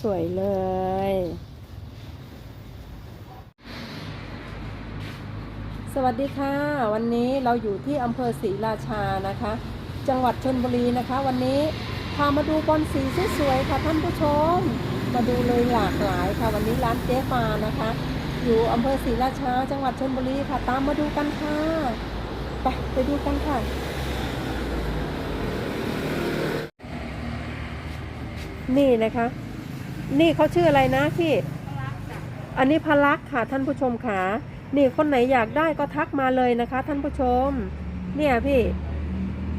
สวยๆเลย สวัสดีค่ะ วันนี้เราอยู่ที่อำเภอศรีราชานะคะ จังหวัดชนบุรีนะคะ วันนี้พามาดูบอลสีสวยๆค่ะท่านผู้ชม มาดูเลยหลากหลายค่ะ วันนี้ร้านเจ๊ฟานะคะ อยู่อำเภอศรีราชา จังหวัดชนบุรีค่ะ ตามมาดูกันค่ะ ไปไปดูกันค่ะนี่นะคะ นี่เขาชื่ออะไรนะพี่อันนี้พลักษ์ค่ะท่านผู้ชมค่ะนี่คนไหนอยากได้ก็ทักมาเลยนะคะ ท่านผู้ชม เนี่ยพี่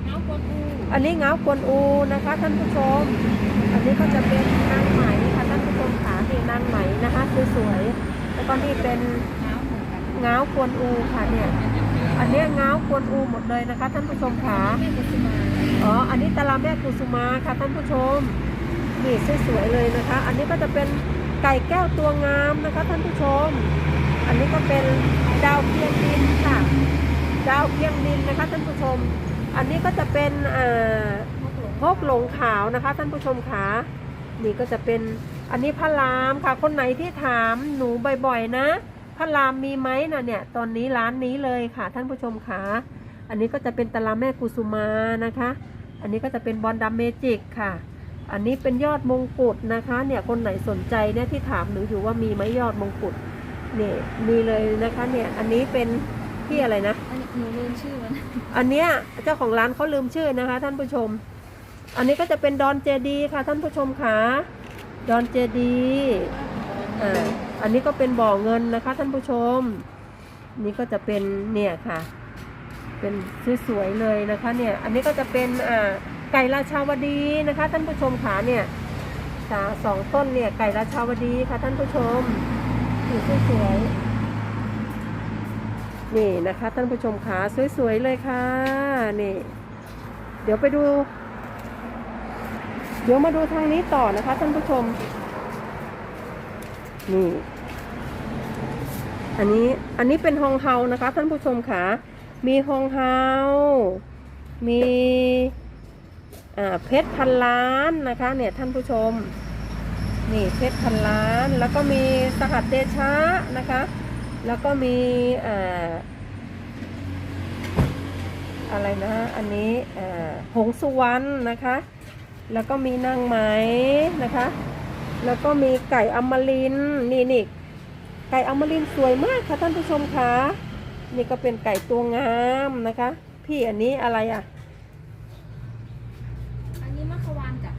เงาคนอูอันนี้เงากวนอูนะคะ ท่านผู้ชม อันนี้ก็จะเป็นนางไหมค่ะท่านผู้ชมค่ะนี่นางไหมนะคะสวยๆแล้วก็นี่เป็นเงากวนอูค่ะเนี่ย อันนี้เงากวนอูหมดเลยนะคะ ท่านผู้ชมค่ะแม่กุสุมาอ๋ออันนี้ตะลาแม่กุสุมาค่ะท่านผู้ชม นี่สวยๆเลยนะคะ อันนี้ก็จะเป็นไก่แก้วตัวงามนะคะท่านผู้ชม อันนี้ก็เป็นดาวเพียงดินค่ะ ดาวเพียงดินนะคะท่านผู้ชม อันนี้ก็จะเป็นเอ่อพกหลงขาวนะคะ ท่านผู้ชมค่ะนี่ก็จะเป็นอันนี้พระรามค่ะ คนไหนที่ถามหนูบ่อยๆนะพระรามมีไหมนะเนี่ย ตอนนี้ร้านนี้เลยค่ะ ท่านผู้ชมค่ะอันนี้ก็จะเป็นตะลาแม่กุสุมานะคะ อันนี้ก็จะเป็นบอลดัมเมจิกค่ะ อันนี้เป็นยอดมงกุฎนะคะ เนี่ยคนไหนสนใจเนี่ยที่ถามหนูอยู่ว่ามีไหมยอดมงกุฎเนี่ยมีเลยนะคะเนี่ยอันนี้เป็นที่อะไรนะอันนี้หนูลืมชื่อมันอันเนี้ยเจ้าของร้านเขาลืมชื่อนะคะ ท่านผู้ชม อันนี้ก็จะเป็นดอนเจดีค่ะ ท่านผู้ชมค่ะดอนเจดีอ่าอันนี้ก็เป็นบ่อเงินนะคะ ท่านผู้ชม นี่ก็จะเป็นเนี่ยค่ะ เป็นสวยๆเลยนะคะ เนี่ย อันนี้ก็จะเป็นอ่า ไก่ราชาวดีนะคะ ท่านผู้ชมค่ะเนี่ยสาสองต้นเนี่ยไก่ราชาวดีค่ะท่านผู้ชมนี่สวยๆนี่นะคะ ท่านผู้ชมขาสวยๆเลยค่ะนี่ เดี๋ยวไปดู เดี๋ยวมาดูทางนี้ต่อนะคะ ท่านผู้ชม นี่ อันนี้อันนี้เป็นฮองเฮานะคะ ท่านผู้ชมค่ะมีฮองเฮามี เพชรพันล้านนะคะเนี่ยท่านผู้ชม นี่เพชรพันล้าน แล้วก็มีสหัสเดชะนะคะ แล้วก็มีอะไรนะ อันนี้หงสุวรรณนะคะ แล้วก็มีนางไหมนะคะ แล้วก็มีไก่อมรินนี่นี่ไก่อมรินสวยมากค่ะท่านผู้ชมคะนี่ก็เป็นไก่ตัวงามนะคะ พี่อันนี้อะไรอะนนี้มัคควานจ้ะ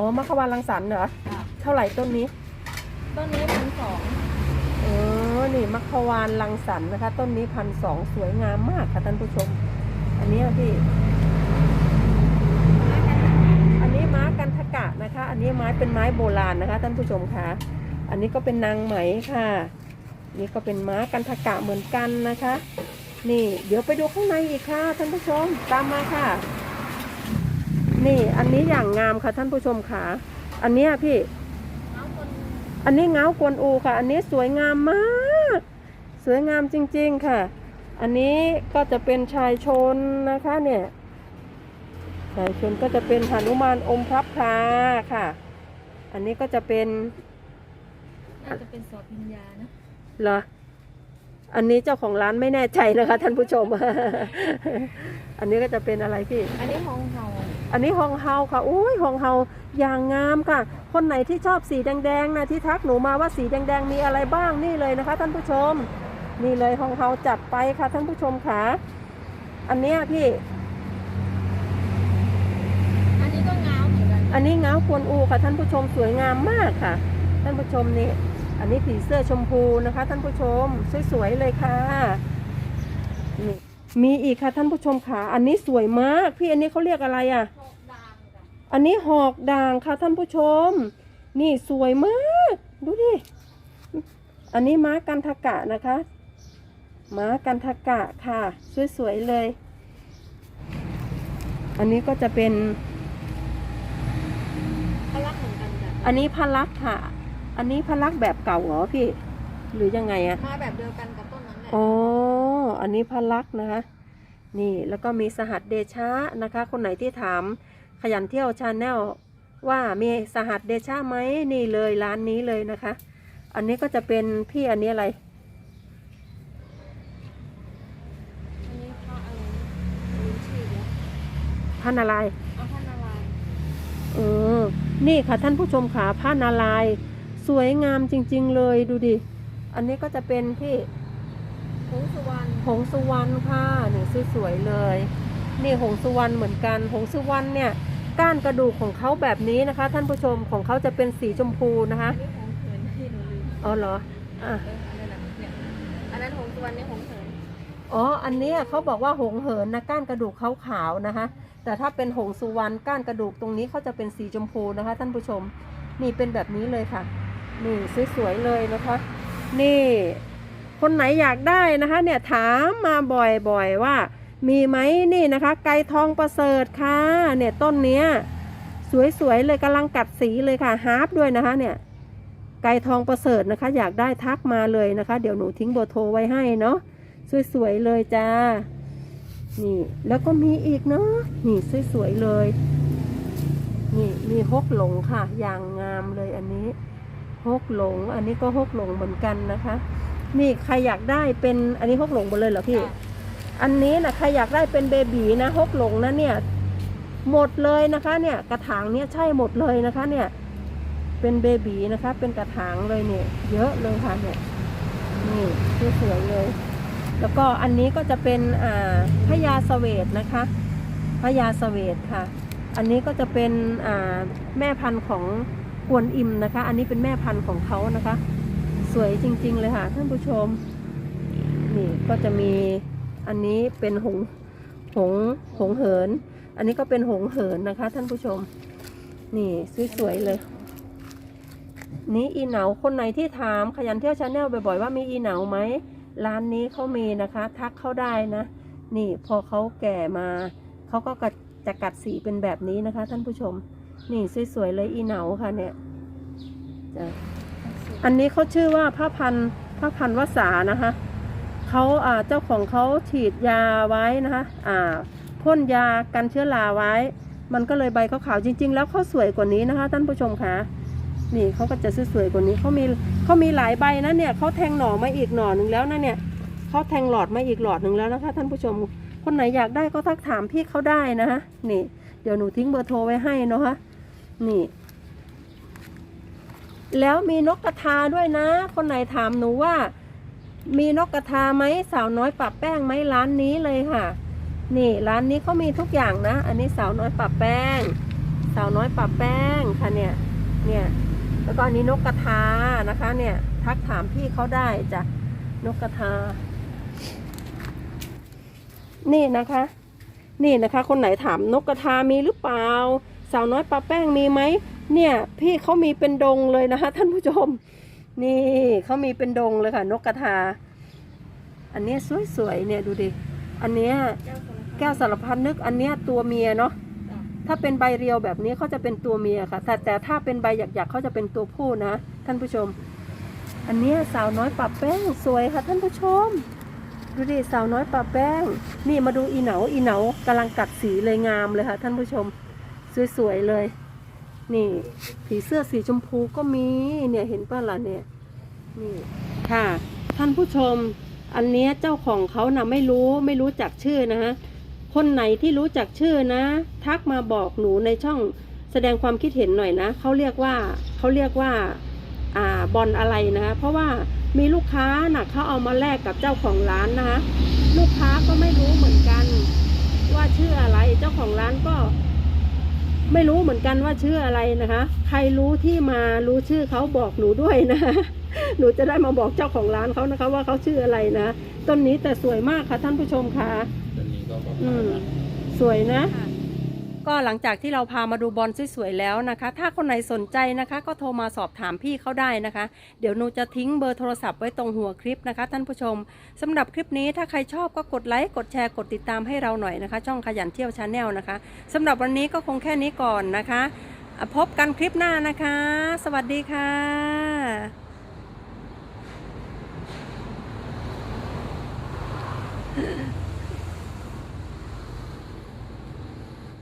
อ๋อมัคควานรังสรรค์เหรอเท่าไหร่ต้นนี้ ต้นนี้พันสองเออ นี่มัคควานลังสรรค์นะคะ ต้นนี้พันสองสวยงามมากค่ะท่านผู้ชม อันนี้อะพี่ อันนี้ไม้กันทกะนะคะ อันนี้ไม้เป็นไม้โบราณนะคะ ท่านผู้ชมคะอันนี้ก็เป็นนางไหมค่ะ นี่ก็เป็นม้ากันทกะเหมือนกันนะคะ นี่ เดี๋ยวไปดูข้างในอีกค่ะ ท่านผู้ชม ตามมาค่ะ นี่อันนี้อย่างงามค่ะท่านผู้ชมค่ะ อันเนี้ยพี่เงาคนอันนี้เงากวนอูค่ะ อันนี้สวยงามมาก สวยงามจริง ๆค่ะ อันนี้ก็จะเป็นชายชนนะคะเนี่ยชายชนก็จะเป็นหนุมานอมพระพราค่ะ อันนี้ก็จะเป็นน่าจะเป็นสอบพิญญานะเหรออันนี้เจ้าของร้านไม่แน่ใจนะคะ ท่านผู้ชม อันนี้ก็จะเป็นอะไรพี่ อันนี้ฮองเฮา อันนี้ฮองเฮาค่ะอุ้ยฮองเฮาอย่างงามค่ะ คนไหนที่ชอบสีแดงๆนะที่ทักหนูมาว่าสีแดงๆมีอะไรบ้างนี่เลยนะคะ ท่านผู้ชม นี่เลยฮองเฮาจัดไปค่ะท่านผู้ชมค่ะ อันเนี้ยพี่ อันนี้ก็เงาเหมือนกันอันนี้เงาควนอูค่ะ ท่านผู้ชมสวยงามมากค่ะ ท่านผู้ชมนี่ อันนี้ผีเสื้อชมพูนะคะ ท่านผู้ชมสวยๆเลยค่ะนี่มีอีกค่ะท่านผู้ชมค่ะ อันนี้สวยมาก พี่อันนี้เขาเรียกอะไรอะ อกดางจ้ะอันนี้หอกด่างค่ะท่านผู้ชม นี่สวยมาก ดูดิ อันนี้ม้ากันทกะนะคะ ม้ากันทกะค่ะ สวยๆเลย อันนี้ก็จะเป็นเขารักเหมือนกันจ้ะอันนี้พลักษ์ค่ะ อันนี้พลักษ์แบบเก่าเหรอพี่ หรือยังไงอะมาแบบเดียวกันกับต้นนั้นแหละอ๋อ อันนี้พลักษ์นะคะ นี่แล้วก็มีสหัสเดชะนะคะ คนไหนที่ถาม ขยันเที่ยวชาแนลว่ามีสหัสเดชาไหมนี่เลยร้านนี้เลยนะคะ อันนี้ก็จะเป็นพี่อันนี้อะไรอันนี้พระอะไรนะลืมชื่อแล้วพระนารายณ์เอาท่านอะไรายณ์เออนี่ค่ะท่านผู้ชมขาพระนารายณ์สวยงามจริง ๆ เลยดูดิ อันนี้ก็จะเป็นพี่หงสุวรรณหงสุวรรณค่ะนี่สวยๆเลย นี่หงสุวรรณเหมือนกัน หงสุวรรณเนี่ย ก้านกระดูกของเขาแบบนี้นะคะ ท่านผู้ชมของเขาจะเป็นสีชมพูนะคะอันนี้หงเหินที่หนูลืมอ๋อเหรออะเอออันนั้นน่ะเนี่ยอันนั้นหงสุวรรณนี่หงเหินอ๋ออันเนี้ยเขาบอกว่าหงเหินนะก้านกระดูกขาวๆนะคะ แต่ถ้าเป็นหงสุวรรณก้านกระดูกตรงนี้เขาจะเป็นสีชมพูนะคะ ท่านผู้ชมนี่เป็นแบบนี้เลยค่ะนี่สวยๆเลยนะคะ นี่ คนไหนอยากได้นะคะ เนี่ยถามมาบ่อยๆว่า มีไหมนี่นะคะ ไก่ทองประเสริฐค่ะ เนี่ยต้นเนี้ย สวยๆเลยกำลังกัดสีเลยค่ะฮาร์ปด้วยนะคะ เนี่ย ไก่ทองประเสริฐนะคะ อยากได้ทักมาเลยนะคะ เดี๋ยวหนูทิ้งเบอร์โทรไว้ให้เนาะสวยๆเลยจ้านี่แล้วก็มีอีกเนาะนี่สวยๆเลยนี่มีฮกหลงค่ะ อย่างงามเลยอันนี้ฮกหลง อันนี้ก็ฮกหลงเหมือนกันนะคะ นี่ใครอยากได้เป็นอันนี้ฮกหลงหมดเลยเหรอพี่ อันนี้นะใครอยากได้เป็นเบบีนะฮกหลงนะเนี่ย หมดเลยนะคะเนี่ยกระถางเนี่ยใช่หมดเลยนะคะเนี่ย เป็นเบบีนะคะ เป็นกระถางเลยเนี่ย เยอะเลยค่ะเนี่ยนี่สวยเลย แล้วก็อันนี้ก็จะเป็นอ่าพญาเสวตนะคะพญาเสวตค่ะ อันนี้ก็จะเป็นอ่าแม่พันธุ์ของกวนอิมนะคะ อันนี้เป็นแม่พันธุ์ของเขานะคะ สวยจริง ๆ เลยค่ะท่านผู้ชม นี่ก็จะมี อันนี้เป็นหงหงหงเหิน อันนี้ก็เป็นหงเหินนะคะ ท่านผู้ชม นี่สวยๆเลย นี่อีเหนาคนไหนที่ถามขยันเที่ยวชาแนลบ่อยๆว่ามีอีเหนาไหมร้านนี้เขามีนะคะ ทักเข้าได้นะ นี่พอเขาแก่มาเขาก็จะกัดสีเป็นแบบนี้นะคะ ท่านผู้ชม นี่สวยๆเลยอีเหนาค่ะเนี่ยอันนี้เขาชื่อว่าพระพันธุ์พระพันวสานะคะ เขาเจ้าของเขาฉีดยาไว้นะคะพ่นยากันเชื้อราไว้ มันก็เลยใบขาวๆจริง ๆ แล้วเขาสวยกว่านี้นะคะ ท่านผู้ชมคะนี่เขาก็จะสวยๆกว่านี้เขามีเขามีหลายใบนะเนี่ยเขาแทงหน่อมาอีกหน่อหนึ่งแล้วนะเนี่ยเขาแทงหลอดมาอีกหลอดหนึ่งแล้วนะคะ ท่านผู้ชม คนไหนอยากได้ก็ทักถามพี่เขาได้นะคะนี่ เดี๋ยวหนูทิ้งเบอร์โทรไว้ให้เนาะคะนี่ แล้วมีนกกระทาด้วยนะ คนไหนถามหนูว่า มีนกกระทาไหมสาวน้อยปรับแป้งไหมร้านนี้เลยค่ะ นี่ร้านนี้เขามีทุกอย่างนะ อันนี้สาวน้อยปรับแป้ง สาวน้อยปรับแป้งค่ะเนี่ยเนี่ยแล้วก็อันนี้นกกระทานะคะเนี่ยทักถามพี่เขาได้จ้ะนกกระทา นี่นะคะ นี่นะคะ คนไหนถามนกกระทามีหรือเปล่า สาวน้อยปลาแป้งมีไหมเนี่ย พี่เขามีเป็นดงเลยนะคะ ท่านผู้ชม นี่เขามีเป็นดงเลยค่ะ นกกระทา อันนี้สวยๆเนี่ยดูดิ อันเนี้ยแก้วสารพัดนึก อันเนี้ยตัวเมียเนาะ ถ้าเป็นใบเรียวแบบนี้เขาจะเป็นตัวเมียค่ะ แต่แต่ถ้าเป็นใบหยักๆเขาจะเป็นตัวผู้นะ ท่านผู้ชม อันเนี้ยสาวน้อยปรับแป้งสวยค่ะ ท่านผู้ชม ดูดิสาวน้อยปรับแป้ง นี่มาดูอีเหนาอีเหนากำลังกัดสีเลยงามเลยค่ะ ท่านผู้ชม สวยๆเลย นี่ ผีเสื้อสีชมพูก็มีเนี่ยเห็นป่ะล่ะเนี่ยนี่ค่ะ ท่านผู้ชม อันเนี้ยเจ้าของเขานะไม่รู้ไม่รู้จักชื่อนะฮะคนไหนที่รู้จักชื่อนะ ทักมาบอกหนูในช่องแสดงความคิดเห็นหน่อยนะเขาเรียกว่าเขาเรียกว่าอ่าบอลอะไรนะคะเพราะว่ามีลูกค้าน่ะเขาเอามาแลกกับเจ้าของร้านนะคะลูกค้าก็ไม่รู้เหมือนกัน ว่าชื่ออะไรเจ้าของร้านก็ ไม่รู้เหมือนกันว่าชื่ออะไรนะคะ ใครรู้ที่มารู้ชื่อเขาบอกหนูด้วยนะคะหนูจะได้มาบอกเจ้าของร้านเขานะคะ ว่าเขาชื่ออะไรนะต้นนี้แต่สวยมากค่ะท่านผู้ชมค่ะตัวนี้ก็ประอืมาณมนั้นสวยนะค่ะ ก็หลังจากที่เราพามาดูบอลสวยๆแล้วนะคะ ถ้าคนไหนสนใจนะคะ ก็โทรมาสอบถามพี่เขาได้นะคะ เดี๋ยวหนูจะทิ้งเบอร์โทรศัพท์ไว้ตรงหัวคลิปนะคะ ท่านผู้ชมสำหรับคลิปนี้ถ้าใครชอบก็กดไลค์กดแชร์กดติดตามให้เราหน่อยนะคะ ช่องขยันเที่ยวชาแนลนะคะสำหรับวันนี้ก็คงแค่นี้ก่อนนะคะ พบกันคลิปหน้านะคะ สวัสดีค่ะ